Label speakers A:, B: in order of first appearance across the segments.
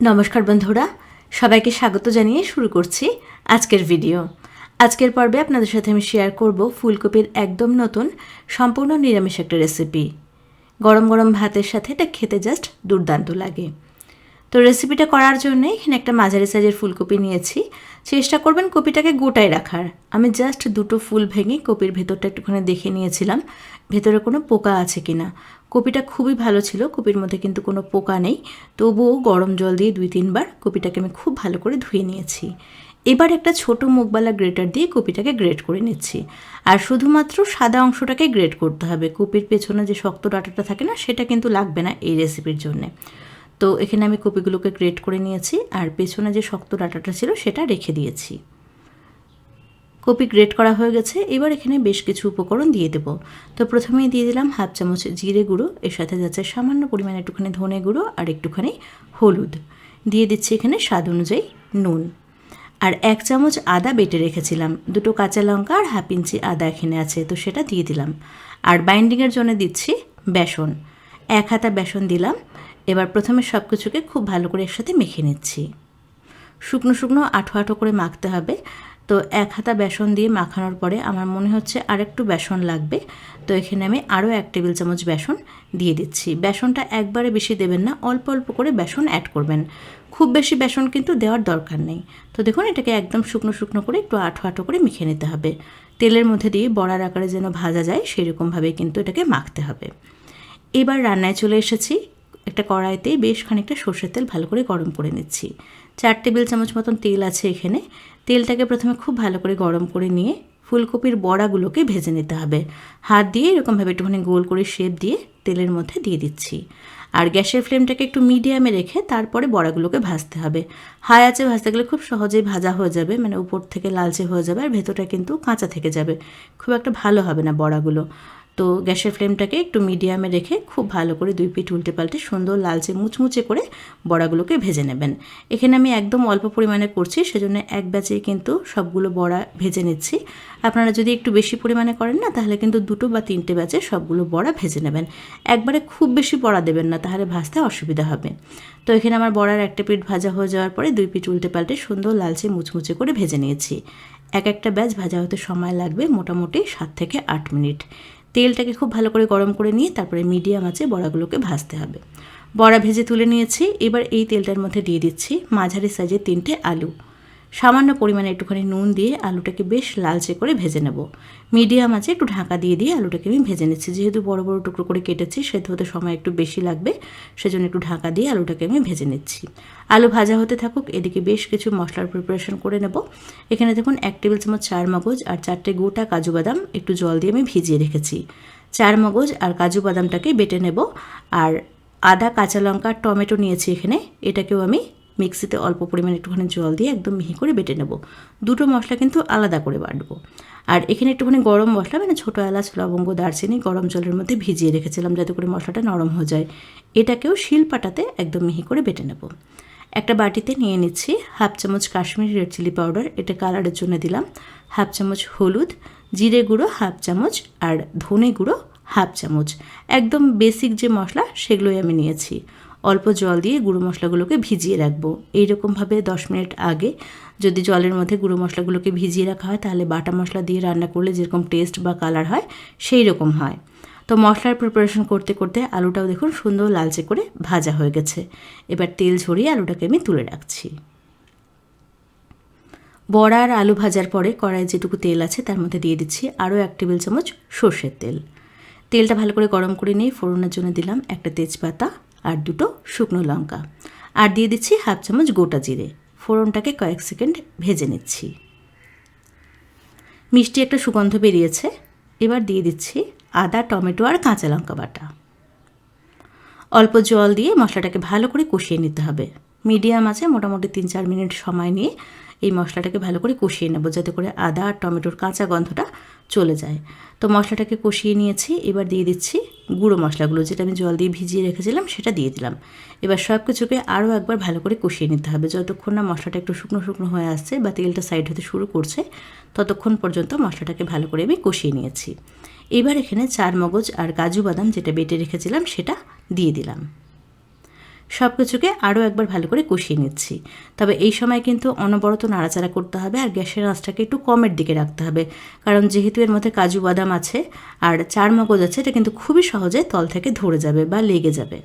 A: নমস্কার বন্ধুরা, সবাইকে স্বাগত জানিয়ে শুরু করছি আজকের ভিডিও। আজকের পর্বে আপনাদের সাথে আমি শেয়ার করব ফুলকপির একদম নতুন, সম্পূর্ণ নিরামিষ একটা রেসিপি গরম গরম ভাতের সাথে এটা খেতে জাস্ট দুর্দান্ত লাগে। তো রেসিপিটা করার জন্য এখানে একটা মাঝারি সাইজের ফুলকপি নিয়েছি। চেষ্টা করবেন কপিটাকে গোটায় রাখার। আমি জাস্ট দুটো ফুল ভেঙে কপির ভেতরটা একটুখানি দেখে নিয়েছিলাম। ভেতরে কোনো পোকা আছে কি না কপিটা খুবই ভালো ছিল, কপির মধ্যে কিন্তু কোনো পোকা নেই। তবুও গরম জল দিয়ে দুই, তিনবার কপিটাকে আমি খুব ভালো করে ধুয়ে নিয়েছি। এবার একটা ছোট মুখবালা গ্রেটার দিয়ে কপিটাকে গ্রেট করে নিচ্ছি। আর শুধুমাত্র সাদা অংশটাকে গ্রেট করতে হবে। কপির পেছনে যে শক্ত ডাটাটা থাকে না, সেটা কিন্তু লাগবে না এই রেসিপির জন্যে। তো এখানে আমি কপিগুলোকে গ্রেট করে নিয়েছি, আর পেছনে যে শক্ত ডাটাটা ছিল, সেটা রেখে দিয়েছি। কপি গ্রেট করা হয়ে গেছে। এবার এখানে বেশ কিছু উপকরণ দিয়ে দেবো। তো প্রথমেই দিয়ে দিলাম হাফ চামচ জিরে গুঁড়ো, এর সাথে যাচ্ছে সামান্য পরিমাণে একটুখানি ধনে গুঁড়ো আর একটুখানি হলুদ। দিয়ে দিচ্ছি এখানে স্বাদ অনুযায়ী নুন। আর এক চামচ আদা বেটে রেখেছিলাম। দুটো কাঁচা লঙ্কা আর হাফ ইঞ্চি আদা এখানে আছে, তো সেটা দিয়ে দিলাম। আর বাইন্ডিংয়ের জন্য দিচ্ছি বেসন। এক হাতা বেসন দিলাম। এবার প্রথমে সব কিছুকে খুব ভালো করে একসাথে মেখে নিচ্ছি। শুকনো শুকনো আঠো আঠো করে মাখতে হবে। তো এক হাতা বেসন দিয়ে মাখানোর পরে আমার মনে হচ্ছে আর একটু বেসন লাগবে। তো এখানে আমি আরও এক টেবিল চামচ বেসন দিয়ে দিচ্ছি। বেসনটা একবারে বেশি দেবেন না, অল্প অল্প করে বেসন অ্যাড করবেন। খুব বেশি বেসন কিন্তু দেওয়ার দরকার নেই। তো দেখুন, এটাকে একদম শুকনো শুকনো করে একটু আঠো আঠো করে মেখে নিতে হবে। তেলের মধ্যে দিয়ে বড়ার আকারে যেন ভাজা যায়, সেরকমভাবে কিন্তু এটাকে মাখতে হবে। এবার রান্নায় চলে এসেছি। একটা কড়াইতে বেশ খানিকটা সর্ষের তেল ভালো করে গরম করে নিচ্ছি। চার টেবিল চামচ মতন তেল আছে এখানে। তেলটাকে প্রথমে খুব ভালো করে গরম করে নিয়ে ফুলকপির বড়াগুলোকে ভেজে নিতে হবে। হাত দিয়ে এরকমভাবে একটুখানি গোল করে শেপ দিয়ে তেলের মধ্যে দিয়ে দিচ্ছি। আর গ্যাসের ফ্লেমটাকে একটু মিডিয়ামে রেখে তারপরে বড়াগুলোকে ভাজতে হবে। হাই আছে ভাজতে গেলে খুব সহজেই ভাজা হয়ে যাবে মানে উপর থেকে লালচে হয়ে যাবে আর ভেতরটা কিন্তু কাঁচা থেকে যাবে। খুব একটা ভালো হবে না বড়াগুলো। তো গ্যাসের ফ্লেমটাকে একটু মিডিয়ামে রেখে খুব ভালো করে দুই পিঠ উল্টে পাল্টে সুন্দর লালচে মুচমুচে করে বড়াগুলোকে ভেজে নেবেন। এখানে আমি একদম অল্প পরিমাণে করছি, সেজন্য এক ব্যাচে কিন্তু সবগুলো বড়া ভেজে নিচ্ছি। আপনারা যদি একটু বেশি পরিমাণে করেন না, তাহলে কিন্তু দুটো বা তিনটে ব্যাচে সবগুলো বড়া ভেজে নেবেন। একবারে খুব বেশি বড়া দেবেন না, তাহলে ভাজতে অসুবিধা হবে। তো এখানে আমার বড়ার একটা পিঠ ভাজা হয়ে যাওয়ার পরে দুই পিঠ উল্টে পাল্টে সুন্দর লালচে মুচমুচে করে ভেজে নিয়েছি। এক একটা ব্যাচ ভাজা হতে সময় লাগবে মোটামুটি সাত থেকে আট মিনিট। তেলটাকে খুব ভালো করে গরম করে নিয়ে তারপরে মিডিয়াম আছে বড়াগুলোকে ভাজতে হবে। বড়া ভেজে তুলে নিয়েছি। এবার এই তেলটার মধ্যে দিয়ে দিচ্ছি মাঝারি সাইজের তিনটে আলু। সামান্য পরিমাণে একটুখানি নুন দিয়ে আলুটাকে বেশ লালচে করে ভেজে নেব। মিডিয়াম আছে একটু ঢাকা দিয়ে দিয়ে আলুটাকে আমি ভেজে নিচ্ছি। যেহেতু বড় বড় টুকরো করে কেটেছি সেদ্ধ হতে সময় একটু বেশি লাগবে, সেজন্য একটু ঢাকা দিয়ে আলুটাকে আমি ভেজে নিচ্ছি। আলু ভাজা হতে থাকুক, এদিকে বেশ কিছু মশলার প্রিপারেশন করে নেব। এখানে দেখুন, এক টেবিল চামচ চার মগজ আর চারটে গোটা কাজু বাদাম একটু জল দিয়ে আমি ভিজিয়ে রেখেছি। চার মগজ আর কাজু বাদামটাকে বেটে নেব। আর আদা, কাঁচা লঙ্কা, টমেটো নিয়েছি এখানে। এটাকেও আমি মিক্সিতে অল্প পরিমাণে একটুখানি জল দিয়ে একদম মিহি করে বেটে নেব। দুটো মশলা কিন্তু আলাদা করে বাটবো। আর এখানে একটুখানি গরম মশলা মানে ছোটো এলাচ, লবঙ্গ, দারচিনি গরম জলের মধ্যে ভিজিয়ে রেখেছিলাম যাতে করে মশলাটা নরম হয়ে যায়। এটাকেও শিল পাটাতে একদম মিহি করে বেটে নেব। একটা বাটিতে নিয়ে নিচ্ছি হাফ চামচ কাশ্মীরি রেড চিলি পাউডার, এটা কালারের জন্য দিলাম। হাফ চামচ হলুদ, জিরে গুঁড়ো হাফ চামচ আর ধনে গুঁড়ো হাফ চামচ। একদম বেসিক যে মশলা, সেগুলোই আমি নিয়েছি। অল্প জল দিয়ে গুঁড়ো মশলাগুলোকে ভিজিয়ে রাখব। এইরকমভাবে দশ মিনিট আগে যদি জলের মধ্যে গুঁড়ো মশলাগুলোকে ভিজিয়ে রাখা হয়, তাহলে বাটা মশলা দিয়ে রান্না করলে যেরকম টেস্ট বা কালার হয় সেই রকম হয়। তো মশলার প্রিপারেশন করতে করতে আলুটাও দেখুন সুন্দর লালচে করে ভাজা হয়ে গেছে। এবার তেল ঝরিয়ে আলুটাকে আমি তুলে রাখছি। বড়া আর আলু ভাজার পরে কড়াইয়ে যেটুকু তেল আছে তার মধ্যে দিয়ে দিচ্ছি আরও এক টেবিল চামচ সর্ষের তেল। তেলটা ভালো করে গরম করে নিয়ে ফোড়নের জন্য দিলাম একটা তেজপাতা আর দুটো শুকনো লঙ্কা। আর দিয়ে দিচ্ছি হাফ চামচ গোটা জিরে। ফোড়নটাকে কয়েক সেকেন্ড ভেজে নিচ্ছি। মিষ্টি একটা সুগন্ধ বেরিয়েছে। এবার দিয়ে দিচ্ছি আদা, টমেটো আর কাঁচা লঙ্কা বাটা। অল্প জল দিয়ে মশলাটাকে ভালো করে কষিয়ে নিতে হবে। মিডিয়াম আছে মোটামুটি তিন চার মিনিট সময় নিয়ে এই মশলাটাকে ভালো করে কষিয়ে নেব, যাতে করে আদা আর টমেটোর কাঁচা গন্ধটা চলে যায়। তো মশলাটাকে কষিয়ে নিয়েছি, এবার দিয়ে দিচ্ছি গুঁড়ো মশলাগুলো, যেটা আমি জল দিয়ে ভিজিয়ে রেখেছিলাম সেটা দিয়ে দিলাম। এবার সব কিছুকে আরও একবার ভালো করে কষিয়ে নিতে হবে। যতক্ষণ না মশলাটা একটু শুকনো শুকনো হয়ে আসছে বা তেলটা সাইড হতে শুরু করছে, ততক্ষণ পর্যন্ত মশলাটাকে ভালো করে আমি কষিয়ে নিয়েছি। এবার এখানে চার মগজ আর কাজু বাদাম যেটা বেটে রেখেছিলাম সেটা দিয়ে দিলাম। সব কিছুকে আরও একবার ভালো করে কষিয়ে নিচ্ছি। তবে এই সময় কিন্তু অনবরত নাড়াচাড়া করতে হবে আর গ্যাসের আঁচটাকে একটু কমের দিকে রাখতে হবে। কারণ যেহেতু এর মধ্যে কাজু বাদাম আছে আর চার মগজ আছে, এটা কিন্তু খুবই সহজে তল থেকে ধরে যাবে বা লেগে যাবে।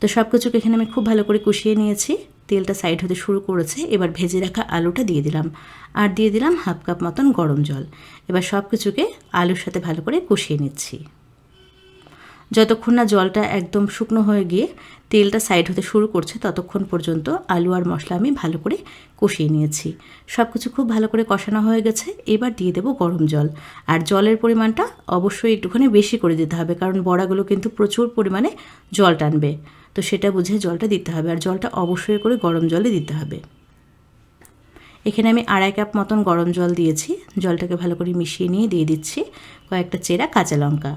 A: তো সব কিছুকে এখানে আমি খুব ভালো করে কষিয়ে নিয়েছি। তেলটা সাইড হতে শুরু করেছে, এবার ভেজে রাখা আলুটা দিয়ে দিলাম। আর দিয়ে দিলাম হাফ কাপ মতন গরম জল। এবার সব কিছুকে আলুর সাথে ভালো করে কষিয়ে নিচ্ছি। যতক্ষণ না জলটা একদম শুকনো হয়ে গিয়ে তেলটা সাইড হতে শুরু করছে, ততক্ষণ পর্যন্ত আলু আর মশলা আমি ভালো করে কষিয়ে নিয়েছি। সব কিছু খুব ভালো করে কষানো হয়ে গেছে, এবার দিয়ে দেবো গরম জল। আর জলের পরিমাণটা অবশ্যই একটুখানি বেশি করে দিতে হবে, কারণ বড়াগুলো কিন্তু প্রচুর পরিমাণে জল টানবে। তো সেটা বুঝে জলটা দিতে হবে, আর জলটা অবশ্যই করে গরম জলে দিতে হবে। এখানে আমি আড়াই কাপ মতন গরম জল দিয়েছি, জলটাকে ভালো করে মিশিয়ে নিয়ে দিয়ে দিচ্ছি কয়েকটা চেরা কাঁচা লঙ্কা।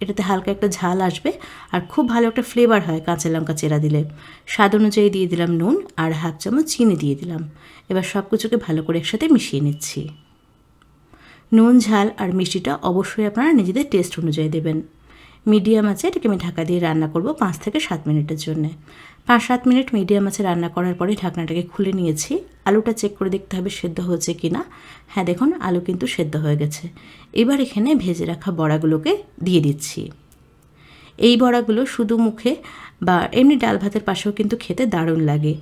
A: এটাতে হালকা একটা ঝাল আসবে আর খুব ভালো একটা ফ্লেভার হয় কাঁচা লঙ্কা চেরা দিলে। স্বাদ অনুযায়ী দিয়ে দিলাম নুন আর হাফ চামচ চিনি দিয়ে দিলাম। এবার সব কিছুকে ভালো করে একসাথে মিশিয়ে নিচ্ছি। নুন, ঝাল আর মিষ্টিটা অবশ্যই আপনারা নিজেদের টেস্ট অনুযায়ী দেবেন। মিডিয়াম আছে এটাকে আমি ঢাকা দিয়ে রান্না করব পাঁচ থেকে সাত মিনিটের জন্য। পাঁচ সাত মিনিট মিডিয়াম আছে রান্না করার পরে ঢাকনাটাকে খুলে নিয়েছি। আলুটা চেক করে দেখতে হবে সেদ্ধ হয়েছে কি না হ্যাঁ দেখুন, আলু কিন্তু সেদ্ধ হয়ে গেছে। এবার এখানে ভেজে রাখা বড়াগুলোকে দিয়ে দিচ্ছি। এই বড়াগুলো শুধু মুখে বা এমনি ডাল ভাতের পাশেও কিন্তু খেতে দারুণ লাগে।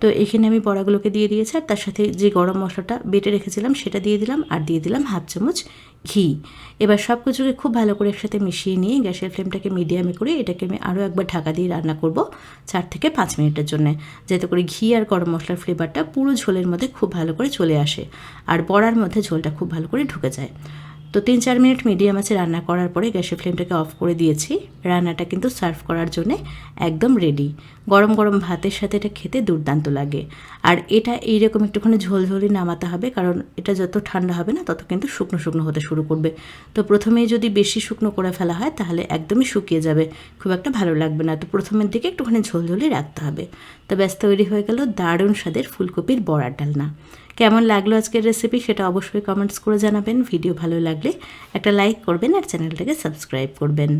A: তো এখানে আমি বড়াগুলোকে দিয়ে দিয়েছি আর তার সাথে যে গরম মশলাটা বেটে রেখেছিলাম সেটা দিয়ে দিলাম আর দিয়ে দিলাম হাফ চামচ ঘি। এবার সব কিছুকে খুব ভালো করে একসাথে মিশিয়ে নিয়ে গ্যাসের ফ্লেমটাকে মিডিয়ামে করে এটাকে আমি আরও একবার ঢাকা দিয়ে রান্না করব চার থেকে পাঁচ মিনিটের জন্য। যাতে করে ঘি আর গরম মশলার ফ্লেভারটা পুরো ঝোলের মধ্যে খুব ভালো করে চলে আসে। আর বড়ার মধ্যে ঝোলটা খুব ভালো করে ঢুকে যায়। তো তিন চার মিনিট মিডিয়াম আছে রান্না করার পরে গ্যাসের ফ্লেমটাকে অফ করে দিয়েছি। রান্নাটা কিন্তু সার্ভ করার জন্যে একদম রেডি। গরম গরম ভাতের সাথে এটা খেতে দুর্দান্ত লাগে। আর এটা এইরকম একটুখানি ঝোলঝোলি নামাতে হবে, কারণ এটা যত ঠান্ডা হবে না, তত কিন্তু শুকনো শুকনো হতে শুরু করবে। তো প্রথমেই যদি বেশি শুকনো করে ফেলা হয়, তাহলে একদমই শুকিয়ে যাবে। খুব একটা ভালো লাগবে না। তো প্রথমের দিকে একটুখানি ঝোলঝোলি রাখতে হবে। তো ব্যাস, তৈরি হয়ে গেল দারুণ স্বাদের ফুলকপির বড়ার ডালনা। কেমন লাগল আজকের রেসিপি সেটা অবশ্যই কমেন্টস করে জানাবেন। ভিডিও ভালো লাগলে একটা লাইক করবেন আর চ্যানেলটাকে সাবস্ক্রাইব করবেন।